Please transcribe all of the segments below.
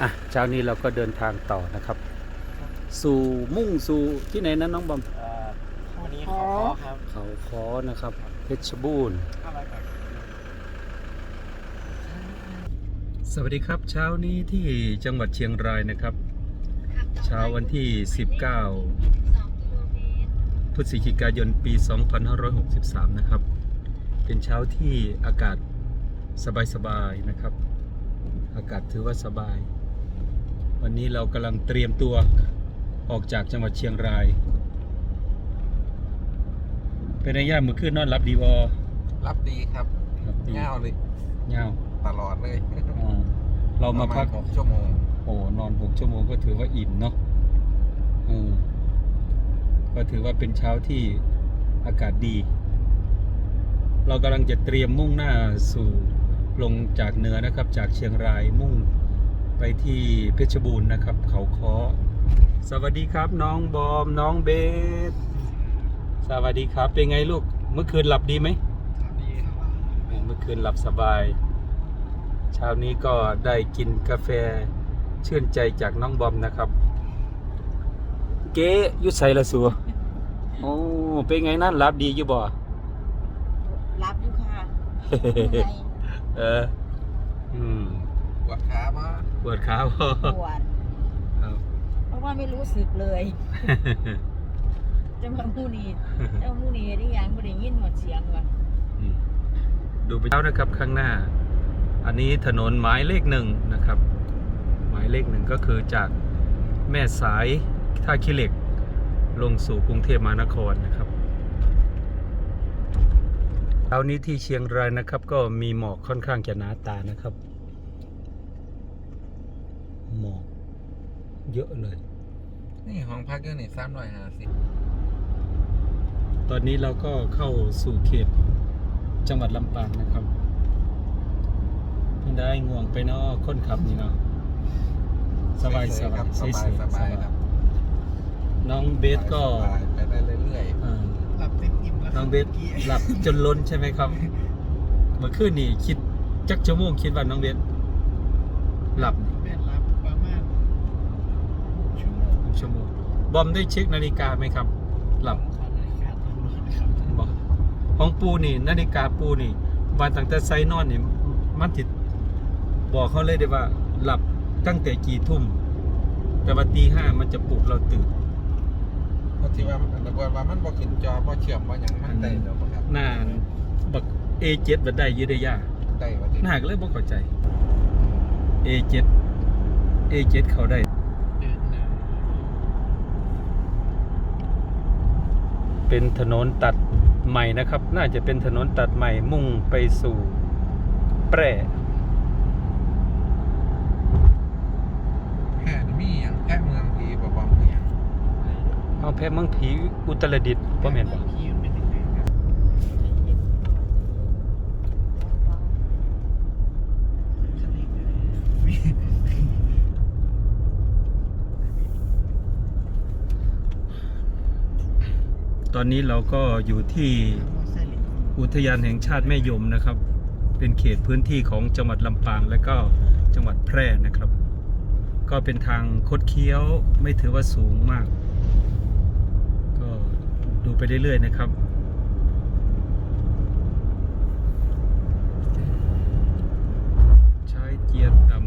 อะเช้านี้เราก็เดินทางต่อนะครับ สู่มุ่งสู่ที่ไหนนะน้องบอมเอ่อวันนี้ขอครับเขาคอนะครับ เพชรบูรณ์ห้าร้อยแปดสวัสดีครับเช้านี้ที่จังหวัดเชียงรายนะครับ เช้าวันที่ 19 พฤศจิกายนปี 2563 นะครับ เป็นเช้าที่อากาศสบายๆนะครับ อากาศถือว่าสบาย วันนี้เรากำลังเตรียมตัวออกจากจังหวัดเชียงราย เป็นไงย่ามือขึ้นนอนรับดีวอรับดีครับรับดีเง่าเลยเงาตลอดเลยอ๋อเรามาพักหกชั่วโมง โอ้นอนหกชั่วโมงก็ถือว่าอิ่มเนาะเออก็ถือว่าเป็นเช้าที่อากาศดี เรากำลังจะเตรียมมุ่งหน้าสู่ลงจากเหนือนะครับ จากเชียงรายมุ่ง ไปที่เพชรบูรณ์นะครับ เขาคอสวัสดีครับ น้องบอมน้องเบสสวัสดีครับ เป็นไงลูก เมื่อคืนหลับดีไหมดีครับเมื่อคืนหลับสบาย เช้านี้ก็ได้กินกาแฟชื่นใจจากน้องบอมนะครับ เก๊ยุดใส่ละสัวโอ้เป็นไงนั่นหลับดีอยู่บ่รับอยู่ค่ะเหนื่อยเออ อืม ปวดขามาปวดขาบ่ปวดครับ เพราะว่าไม่รู้สึกเลยจะมาผู้นี้จะมาผู้นี้ได้ยังไม่ได้ยินหมดเสียงว่ะอืมดูไปแล้วนะครับข้างหน้า อันนี้ถนนหมายเลขหนึ่งนะครับ หมายเลขหนึ่งก็คือจากแม่สายท่าขี้เหล็ก ลงสู่กรุงเทพมหานครนะครับเช้านี้ที่เชียงรายนะครับ ก็มีหมอกค่อนข้างจะหนาตานะครับ หมอก เยอะเลย นี่ห้องพักเยอะนี่สามร้อยห้าสิบตอนนี้เราก็เข้าสู่เขตจังหวัดลำปางนะครับเพิ่งได้ง่วงไปเนาะคนขับนี่เนาะสบายสบายสบายสบายครับน้องเบสก็สบายไปได้เรื่อยเอ่อหลับเต็มอิ่มแล้วน้องเบสหลับจนล้นใช่ไหมครับ เมื่อคืนนี่คิดจักชั่วโมงคิดว่าน้องเบสหลับแม่หลับ ชั่วโมง บอมได้เช็คนาฬิกาไหมครับ หลับบอกของปูนี่ นาฬิกาปูนี่วันตั้งแต่ไซนอนนี่มันติดบอกเขาเลยได้ว่า หลับตั้งแต่กี่ทุ่ม แต่ว่าตีห้ามันจะปลุกเราตื่นเพราะที่ว่ามันบอกว่ามันบ่ขึ้นจอบ่เชื่อมบ่หยังมันได้แล้วบ่ครับนานบักเอเจ็ดบันได้ยืดได้ยากได้ว่าติหนักเลยบ่เข้าใจเอเจ็ดเอเจ็ดเขาได้ เป็นถนนตัดใหม่นะครับ น่าจะเป็นถนนตัดใหม่มุ่งไปสู่แปร่แพทย์มีหยังแพทย์เมืองผีบ่บ่มีหยังเอาแพร่เมืองผีอุตรดิตถ์บ่แม่นบ่ พี่มันเป็นยังไงครับสนิทเลย ตอนนี้เราก็อยู่ที่สนิทอุทยานแห่งชาติแม่ยมนะครับ เป็นเขตพื้นที่ของจังหวัดลำปางและก็จังหวัดแพร่นะครับ ก็เป็นทางคดเคี้ยวไม่ถือว่าสูงมาก ก็ดูไปเรื่อยๆนะครับใช้เกียร์ต่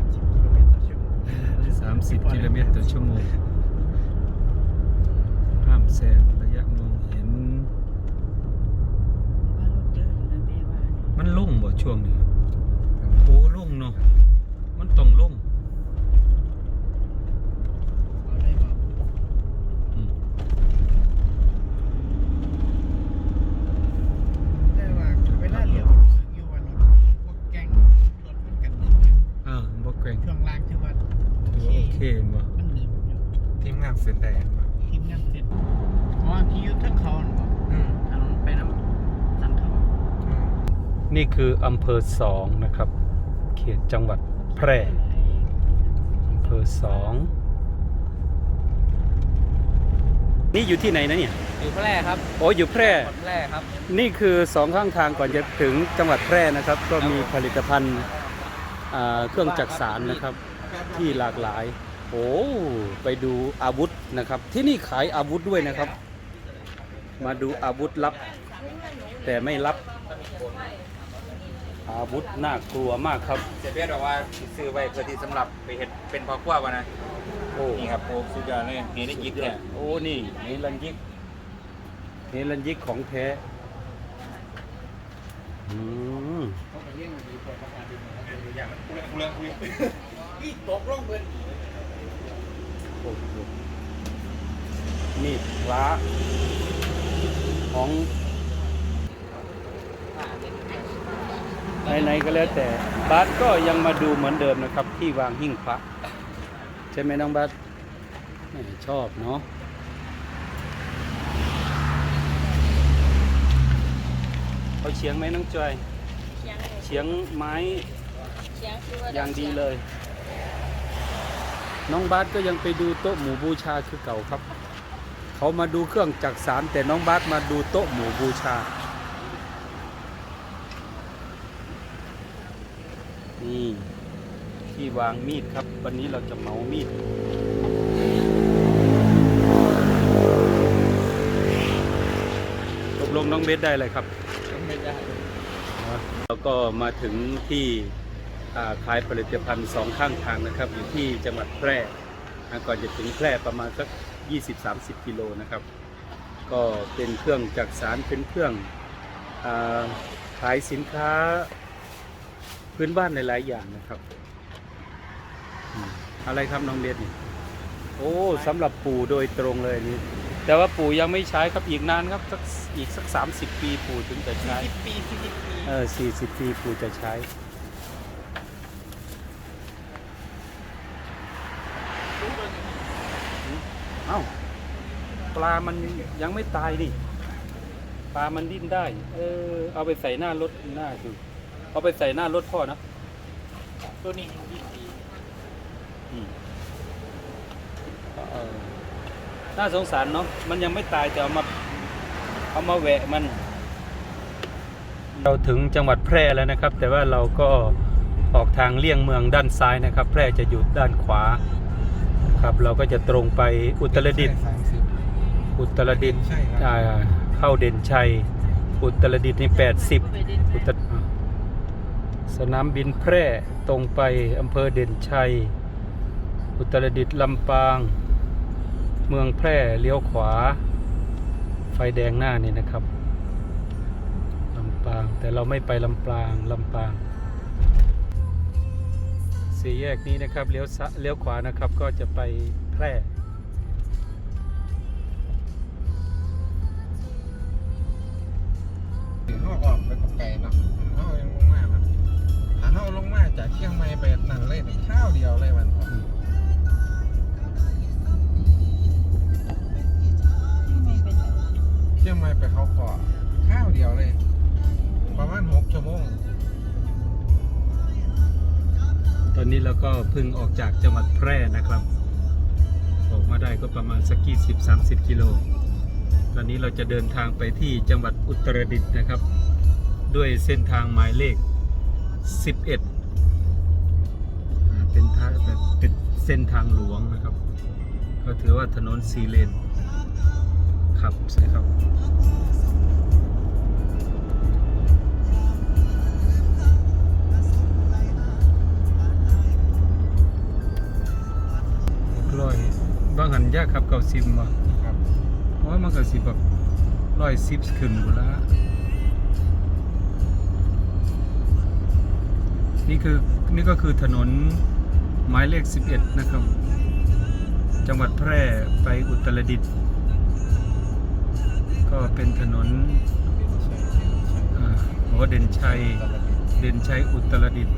สามสิบกิโลเมตรต่อชั่วโมงำ30กิโลเมตรต่อชั่วโมงห้ามแซงระยะมองเห็น ว่ารถเยอะอยู่นะแม่ว่าเนี่ย มันลุ่งบ่ ช่วงนี้โอ้ลุ่งเนาะมันต้องลุ่งเอาได้บอกอืมได้ว่าเวลาเลี้ยวอยู่วันรถพวกแก๊งรถมันกันหนึบอ่าบ่แกว่งช่วงล่างคือว่าถือว่าโอเคบ่มันหนึบอยู่ทีมงานเส้นแดงบ่ ทีมงานเสร็จอ๋อที่อยุทธเขาน่ะบอก อืม ถนนไปน้ำสันเขา อืม นี่คืออำเภอสองนะครับ เขตจังหวัดแพร่อำเภอสองนี่อยู่ที่ไหนนะเนี่ย อยู่แพร่ครับโอ้อยู่แพร่คนแพร่ครับ นี่คือสองข้างทางก่อนจะถึงจังหวัดแพร่นะครับ ก็มีผลิตภัณฑ์อ่าเครื่องจักสารนะครับ ที่หลากหลาย โอ้ไปดูอาวุธนะครับ ที่นี่ขายอาวุธด้วยนะครับ มาดูอาวุธลับ แต่ไม่ลับ อาวุธน่ากลัวมากครับ เสียเบียบอกว่าสิซื้อไว้เพื่อที่สำหรับไปเห็ดเป็นพอครัววะนะ โอ้นี่ครับโอ้สุดยอดเลยนี่ได้ยิกเนี่ยโอ้นี่เฮลันยิกเฮลันยิกของแท้อืมอย่างมันเรื่องคุยพี่ตกลงเบิดโอ้โหมีดพระของ ไหนๆก็แล้วแต่บาสก็ยังมาดูเหมือนเดิมนะครับที่วางหิ้งพระใช่ไหมน้องบาสแหม่ชอบเนาะเอาเฉียงไหมน้องจอยเชียงเลยเฉียงไม้เชียงคือว่าอย่างดีเลย น้องบาสก็ยังไปดูโต๊ะหมู่บูชาคือเก่าครับ เขามาดูเครื่องจักสารแต่น้องบาสมาดูโต๊ะหมู่บูชา นี่ที่วางมีดครับ วันนี้เราจะเหมามีดตกลงน้องเบสได้เลยครับไม่ได้แล้วก็มาถึงที่อ่าขายผลิตภัณฑ์สองข้างทางนะครับ อยู่ที่จังหวัดแพร่อ่าก่อนจะถึงแพร่ประมาณสัก 20-30 กิโลนะครับ ก็เป็นเครื่องจักสารเป็นเครื่องอาขายสินค้า พื้นบ้านหลายๆอย่างนะครับอืมอะไรครับน้องเบสนี่โอ้สำหรับปู่โดยตรงเลยนี่แต่ว่าปู่ยังไม่ใช้ครับอีกนานครับสักอีกสัก30ปีปู่ถึงจะใช้สิบปีสี่สิบปีเออสี่สิบปีปู่จะใช้เอ้าปลามันยังไม่ตายดิปลามันดิ้นได้ เออเอาไปใส่หน้ารถหน้าคือ เอาไปใส่หน้ารถพ่อนะตัวนี้ยี่ปีอืมเออน่าสงสารเนาะมันยังไม่ตายแต่เอามาเอามาแหวะมัน เราถึงจังหวัดแพร่แล้วนะครับ แต่ว่าเราก็ออกทางเลี่ยงเมืองด้านซ้ายนะครับ แพร่จะอยู่ด้านขวาครับเราก็จะตรงไปอุตรดิตถ์สามสิบอุตรดิตถ์ใช่ครับอ่าเข้าเด่นชัย อุตรดิตถ์นี่แปดสิบไปเดินอุตร สนามบินแพร่ตรงไปอำเภอเด่นชัย อุตรดิตถ์ลำปาง เมืองแพร่เลี้ยวขวา ไฟแดงหน้านี่นะครับลำปางแต่เราไม่ไปลำปางลำปางสี่แยกนี้นะครับเลี้ยวซะเลี้ยวขวานะครับก็จะไปแพร่เขาออกไปกับไก่นะ จากเชียงใหม่ไปนั่นเลยในข้าวเดียวเลยมันไม่เป็นไรเชียงใหม่ไปเขาขอข้าวเดียวเลย ประมาณหกชั่วโมง ตอนนี้เราก็เพิ่งออกจากจังหวัดแพร่นะครับ ออกมาได้ก็ประมาณสักกี่สิบสามสิบกิโล ตอนนี้เราจะเดินทางไปที่จังหวัดอุตรดิตถ์นะครับ ด้วยเส้นทางหมายเลข11อ่าเป็น ทางแบบเป็นเส้นทางหลวงนะครับ ก็ถือว่าถนนสีเลนครับใช่ครับร้อยบางหันยากครับเก่าซิมว่ะครับเพราะว่ามันก็สิแบบร้อยสิบขึ้นหมดละนี่คือนี่ก็คือถนน หมายเลข 11 นะครับ จังหวัดแพร่ไปอุตรดิตถ์ก็เป็นถนนอ่าหัวเด่นชัย เด่นชัยอุตรดิตถ์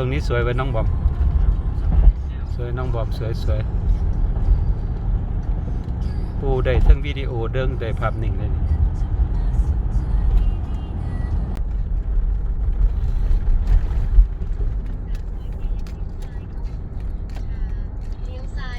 ตรงนี้สวยไว้น้องบอมสวยน้องบอมสวยสวยปูได้ทั้งวิดีโอเด้งได้ภาพนิ่งเลยนี่เลี้ยวซ้าย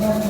ล้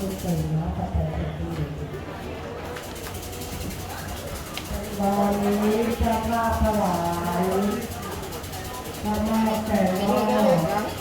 วันนี้จะมาถวายพระแม่แก่น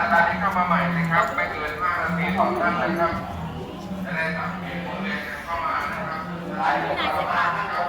อาจารย์ที่เข้ามาใหม่นะครับไม่เกิน5นาทีสองท่านนะครับจะได้สังเกตตัวเลขเข้ามานะครับหลายคนเข้ามานะครับ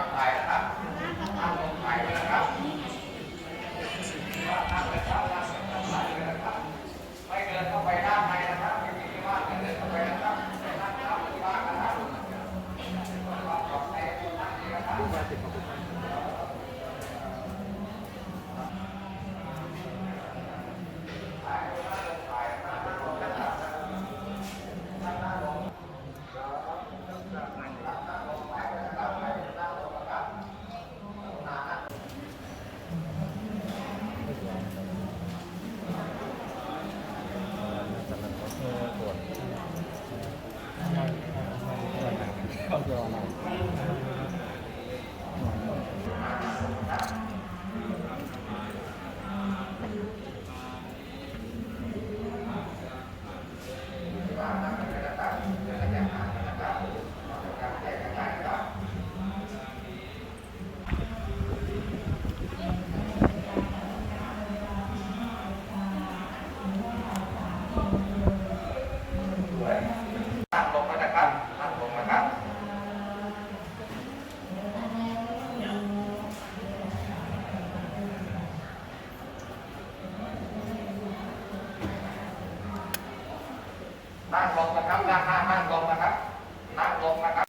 นั่งลงนะครับด้านหน้านั่งลงนะครับนั่งลงนะครับ